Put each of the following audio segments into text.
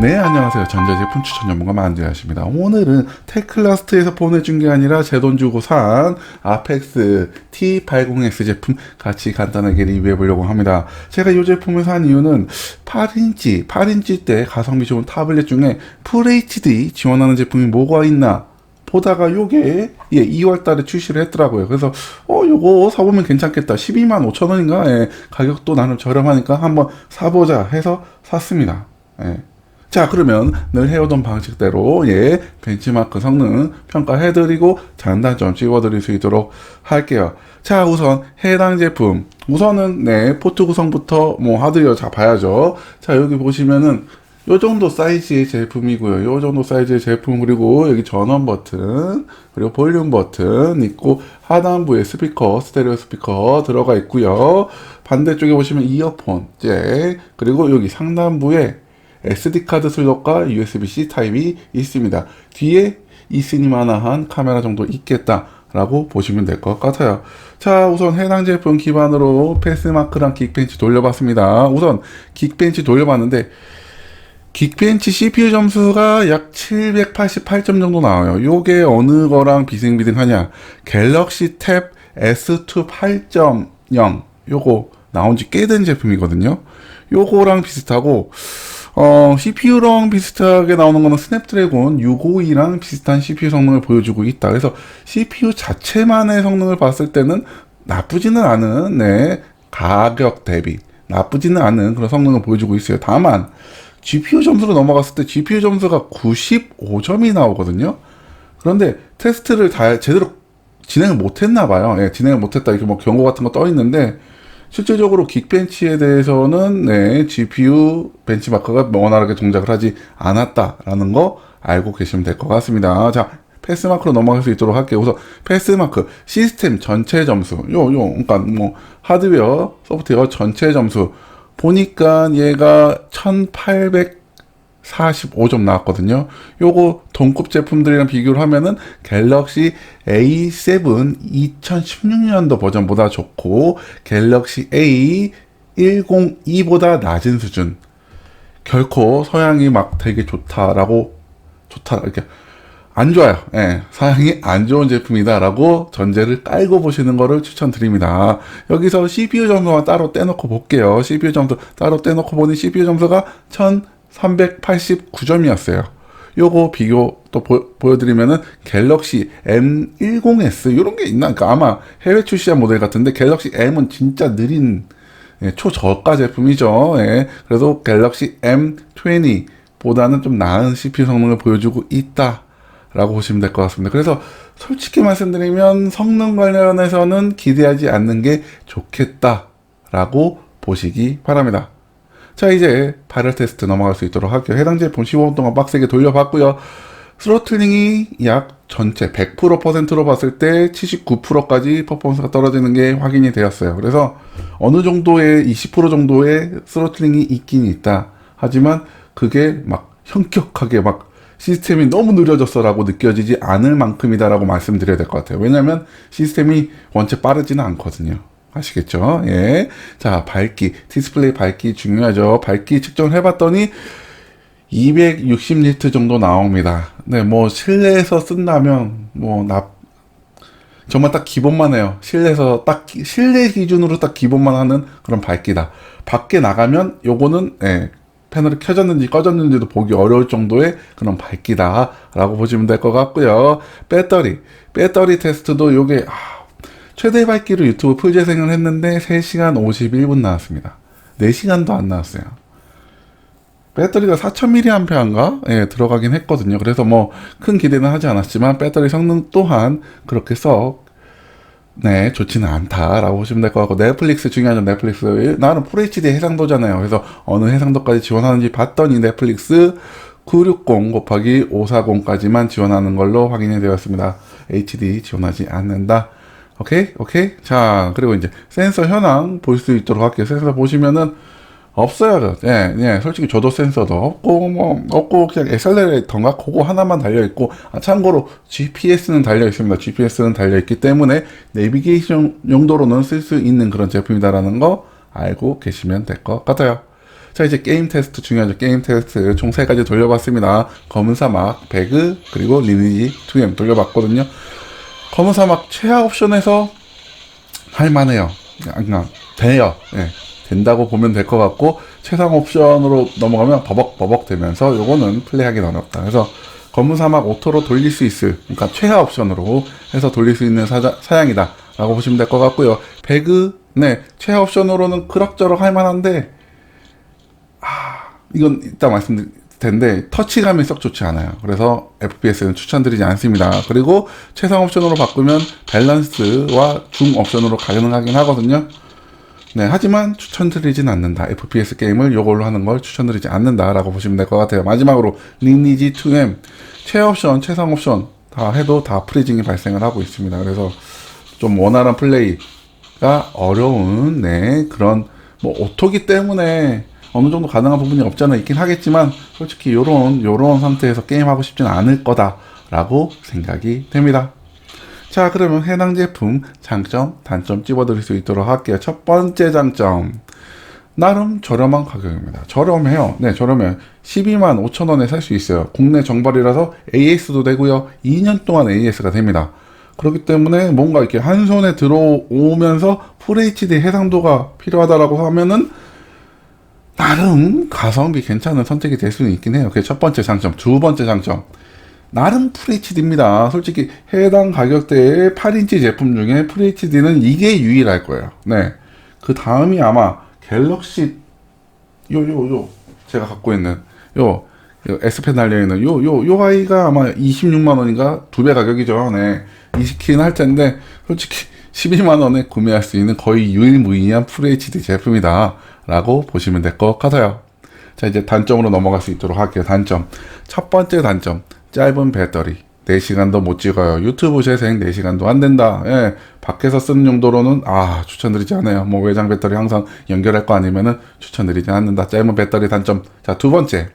네, 안녕하세요. 전자제품 추천 전문가 만재하십니다. 오늘은 테클라스트에서 보내준 게 아니라 제 돈 주고 산 아펙스 T80X 제품 같이 간단하게 리뷰해 보려고 합니다. 제가 이 제품을 산 이유는 8인치, 8인치 때 가성비 좋은 타블렛 중에 FHD 지원하는 제품이 뭐가 있나 보다가 요게 예, 2월 달에 출시를 했더라고요. 그래서 어 요거 사보면 괜찮겠다. 12만 5천 원인가? 예, 가격도 나름 저렴하니까 한번 사보자 해서 샀습니다. 예. 자 그러면 늘 해오던 방식대로 예 벤치마크 성능 평가해드리고 장단점 찍어드릴 수 있도록 할게요. 자 우선 해당 제품 우선은 네 포트 구성부터 뭐 하드웨어 자 봐야죠. 자 여기 보시면은 요 정도 사이즈의 제품이고요. 요 정도 사이즈의 제품 그리고 여기 전원 버튼 그리고 볼륨 버튼 있고 하단부에 스피커 스테레오 스피커 들어가 있고요. 반대쪽에 보시면 이어폰 잭 그리고 여기 상단부에 SD 카드 슬롯과 USB-C 타입이 있습니다. 뒤에 있으니만한 카메라 정도 있겠다 라고 보시면 될 것 같아요. 자, 우선 해당 제품 기반으로 패스마크랑 긱벤치 돌려봤습니다. 우선 긱벤치 돌려봤는데 긱벤치 CPU 점수가 약 788점 정도 나와요. 요게 어느 거랑 비슷비슷하냐? 갤럭시 탭 S2 8.0 요거 나온 지 꽤 된 제품이거든요. 요거랑 비슷하고 어, CPU랑 비슷하게 나오는 거는 스냅드래곤 652랑 비슷한 CPU 성능을 보여주고 있다. 그래서 CPU 자체만의 성능을 봤을 때는 나쁘지는 않은, 네, 가격 대비 나쁘지는 않은 그런 성능을 보여주고 있어요. 다만, GPU 점수로 넘어갔을 때 GPU 점수가 95점이 나오거든요. 그런데 테스트를 다 제대로 진행을 못했나 봐요. 예, 진행을 못했다 이렇게 뭐 경고 같은 거 떠 있는데 실제적으로 긱벤치에 대해서는 네, GPU 벤치마크가 원활하게 동작을 하지 않았다라는 거 알고 계시면 될 것 같습니다. 자, 패스마크로 넘어갈 수 있도록 할게요. 우선 패스마크 시스템 전체 점수 요 요 그러니까 뭐 하드웨어 소프트웨어 전체 점수 보니까 얘가 1845점 나왔거든요. 요거 동급 제품들이랑 비교를 하면은 갤럭시 A7 2016년도 버전보다 좋고 갤럭시 A 102보다 낮은 수준. 결코 서양이 막 되게 좋다라고 좋다 이렇게 안 좋아요. 예, 사양이 안 좋은 제품이다라고 전제를 깔고 보시는 거를 추천드립니다. 여기서 CPU 점수만 따로 떼놓고 볼게요. CPU 점수 따로 떼놓고 보니 CPU 점수가 1389점이었어요. 요거 비교 또 보, 여드리면은 갤럭시 M10S 요런 게 있나? 그러니까 아마 해외 출시한 모델 같은데 갤럭시 M은 진짜 느린 예, 초저가 제품이죠. 예, 그래도 갤럭시 M20 보다는 좀 나은 CPU 성능을 보여주고 있다. 라고 보시면 될 것 같습니다. 그래서 솔직히 말씀드리면 성능 관련해서는 기대하지 않는 게 좋겠다 라고 보시기 바랍니다. 자, 이제 발열 테스트 넘어갈 수 있도록 할게요. 해당 제품 15분 동안 빡세게 돌려봤고요. 스로틀링이 약 전체 100%%로 봤을 때 79%까지 퍼포먼스가 떨어지는 게 확인이 되었어요. 그래서 어느 정도의 20% 정도의 스로틀링이 있긴 있다. 하지만 그게 막 현격하게 막 시스템이 너무 느려졌어라고 느껴지지 않을 만큼이다라고 말씀드려야 될 것 같아요. 왜냐하면 시스템이 원체 빠르지는 않거든요. 아시겠죠? 예. 자, 밝기, 디스플레이 밝기 중요하죠. 밝기 측정을 해봤더니 260리트 정도 나옵니다. 네, 뭐 실내에서 쓴다면 뭐 나, 정말 딱 기본만 해요. 실내에서 딱 실내 기준으로 딱 기본만 하는 그런 밝기다. 밖에 나가면 요거는 예, 패널이 켜졌는지 꺼졌는지도 보기 어려울 정도의 그런 밝기다라고 보시면 될 것 같고요. 배터리, 배터리 테스트도 요게 아, 최대 밝기로 유튜브 풀 재생을 했는데 3시간 51분 나왔습니다. 4시간도 안 나왔어요. 배터리가 4000mAh인가? 예, 들어가긴 했거든요. 그래서 뭐 큰 기대는 하지 않았지만 배터리 성능 또한 그렇게 썩 네, 좋지는 않다라고 보시면 될 것 같고 넷플릭스 중요하죠. 넷플릭스 나는 FHD 해상도잖아요. 그래서 어느 해상도까지 지원하는지 봤더니 넷플릭스 960 곱하기 540까지만 지원하는 걸로 확인이 되었습니다. HD 지원하지 않는다. 오케이? 오케이? 자, 그리고 이제 센서 현황 볼 수 있도록 할게요. 센서 보시면은 없어요. 예, 예, 솔직히 저도 센서도 없고, 뭐, 없고, 그냥 엑셀레이터인가? 그거 하나만 달려 있고, 아, 참고로 GPS는 달려 있습니다. GPS는 달려 있기 때문에 내비게이션 용도로는 쓸 수 있는 그런 제품이다라는 거 알고 계시면 될 것 같아요. 자, 이제 게임 테스트 중요하죠. 게임 테스트 총 세 가지 돌려봤습니다. 검은 사막, 배그, 그리고 리니지 2M 돌려봤거든요. 검은 사막 최하 옵션에서 할만해요. 그냥 돼요. 예. 된다고 보면 될 것 같고 최상 옵션으로 넘어가면 버벅버벅 되면서 요거는 플레이하기 어렵다. 그래서 검은 사막 오토로 돌릴 수 있을 그러니까 최하 옵션으로 해서 돌릴 수 있는 사자, 사양이다 라고 보시면 될 것 같고요. 배그 네 최하 옵션으로는 그럭저럭 할만한데 아 이건 이따 말씀드릴 텐데 터치감이 썩 좋지 않아요. 그래서 FPS는 추천드리지 않습니다. 그리고 최상 옵션으로 바꾸면 밸런스와 중 옵션으로 가능하긴 하거든요. 네, 하지만 추천드리진 않는다. FPS 게임을 이걸로 하는 걸 추천드리지 않는다라고 보시면 될 것 같아요. 마지막으로 리니지 2M 최 옵션, 최상 옵션 다 해도 다 프리징이 발생을 하고 있습니다. 그래서 좀 원활한 플레이가 어려운 네 그런 뭐 오토기 때문에 어느 정도 가능한 부분이 없지 않아 있긴 하겠지만 솔직히 요런 요런 상태에서 게임하고 싶진 않을 거다라고 생각이 됩니다. 자, 그러면 해당 제품 장점, 단점 찝어드릴 수 있도록 할게요. 첫 번째 장점. 나름 저렴한 가격입니다. 저렴해요. 네, 저렴해요. 12만 5천 원에 살 수 있어요. 국내 정발이라서 AS도 되고요. 2년 동안 AS가 됩니다. 그렇기 때문에 뭔가 이렇게 한 손에 들어오면서 FHD 해상도가 필요하다라고 하면은 나름 가성비 괜찮은 선택이 될 수는 있긴 해요. 그게 첫 번째 장점. 두 번째 장점. 나름 FHD입니다. 솔직히 해당 가격대의 8인치 제품 중에 FHD는 이게 유일할 거예요. 네. 그 다음이 아마 갤럭시 요 요요 제가 갖고 있는 요, 요 S펜 달려 있는 요 요 요 아이가 아마 26만 원인가 두 배 가격이죠. 네. 20kin 할 텐데 솔직히 12만 원에 구매할 수 있는 거의 유일무이한 FHD 제품이다 라고 보시면 될 것 같아요. 자 이제 단점으로 넘어갈 수 있도록 할게요. 단점 첫 번째 단점 짧은 배터리 4시간도 못 찍어요. 유튜브 재생 4시간도 안 된다. 예, 밖에서 쓰는 용도로는 아 추천드리지 않아요. 뭐 외장 배터리 항상 연결할 거 아니면은 추천드리지 않는다. 짧은 배터리 단점. 자 두 번째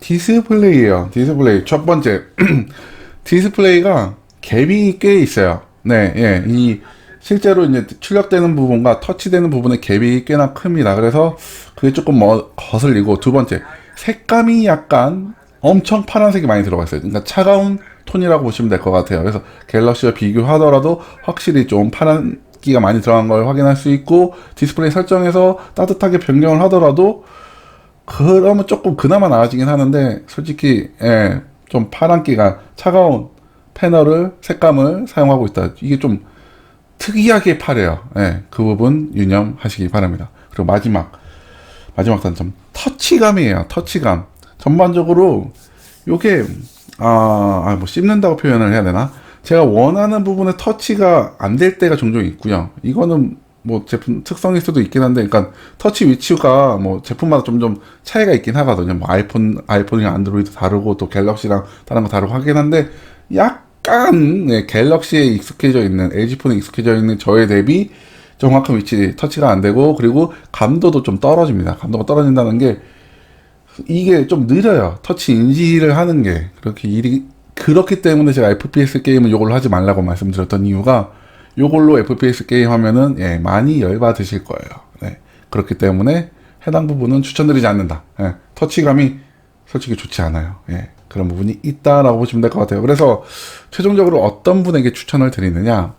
디스플레이예요. 디스플레이 첫 번째 디스플레이가 갭이 꽤 있어요. 네, 예, 이 실제로 이제 출력되는 부분과 터치되는 부분의 갭이 꽤나 큽니다. 그래서 그게 조금 뭐 거슬리고 두 번째 색감이 약간 엄청 파란색이 많이 들어가 있어요. 그러니까 차가운 톤이라고 보시면 될 것 같아요. 그래서 갤럭시와 비교하더라도 확실히 좀 파란기가 많이 들어간 걸 확인할 수 있고 디스플레이 설정에서 따뜻하게 변경을 하더라도 그러면 조금 그나마 나아지긴 하는데 솔직히 예, 좀 파란기가 차가운 패널을 색감을 사용하고 있다. 이게 좀 특이하게 파래요. 예, 그 부분 유념하시기 바랍니다. 그리고 마지막 마지막 단점 터치감이에요. 터치감. 전반적으로 요게 아, 아, 뭐 씹는다고 표현을 해야 되나? 제가 원하는 부분에 터치가 안 될 때가 종종 있고요. 이거는 뭐 제품 특성일 수도 있긴 한데, 그러니까 터치 위치가 뭐 제품마다 점점 차이가 있긴 하거든요. 뭐 아이폰, 아이폰이랑 안드로이드 다르고 또 갤럭시랑 다른 거 다르고 하긴 한데, 약 간 네, 갤럭시에 익숙해져 있는 LG 폰에 익숙해져 있는 저에 대비 정확한 위치 터치가 안 되고 그리고 감도도 좀 떨어집니다. 감도가 떨어진다는 게 이게 좀 느려요. 터치 인지를 하는 게 그렇게 일이 그렇기 때문에 제가 FPS 게임은 요걸로 하지 말라고 말씀드렸던 이유가 요걸로 FPS 게임 하면은 예, 많이 열받으실 거예요. 네. 그렇기 때문에 해당 부분은 추천드리지 않는다. 예, 터치감이 솔직히 좋지 않아요. 예, 그런 부분이 있다라고 보시면 될 것 같아요. 그래서 최종적으로 어떤 분에게 추천을 드리느냐?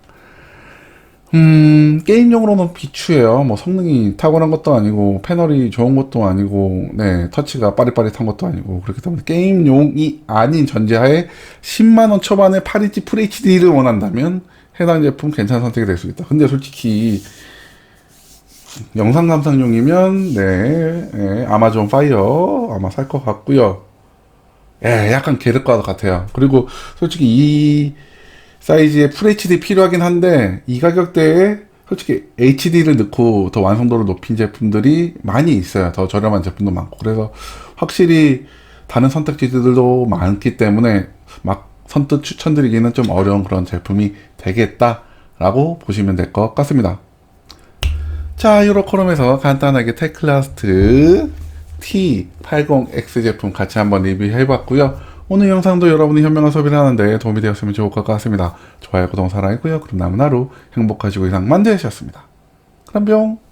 음, 게임용으로는 비추예요. 뭐 성능이 탁월한 것도 아니고, 패널이 좋은 것도 아니고, 네, 터치가 빠릿빠릿한 것도 아니고, 그렇기 때문에 게임용이 아닌 전제하에 10만 원 초반에 8인치 FHD를 원한다면, 해당 제품 괜찮은 선택이 될 수 있다. 근데 솔직히, 영상 감상용이면, 네, 네, 아마존 파이어 아마 살 것 같고요. 예, 약간 게르과 같아요. 그리고 솔직히 이, 사이즈의 FHD 필요하긴 한데 이 가격대에 솔직히 HD를 넣고 더 완성도를 높인 제품들이 많이 있어요. 더 저렴한 제품도 많고 그래서 확실히 다른 선택지들도 많기 때문에 막 선뜻 추천드리기는 좀 어려운 그런 제품이 되겠다라고 보시면 될 것 같습니다. 자, 유로코롬에서 간단하게 테클라스트 T80X 제품 같이 한번 리뷰해봤고요. 오늘 영상도 여러분이 현명한 소비를 하는데 도움이 되었으면 좋을 것 같습니다. 좋아요, 구독, 사랑이고요. 그럼 남은 하루 행복하시고 이상 만드셨습니다. 그럼 뿅!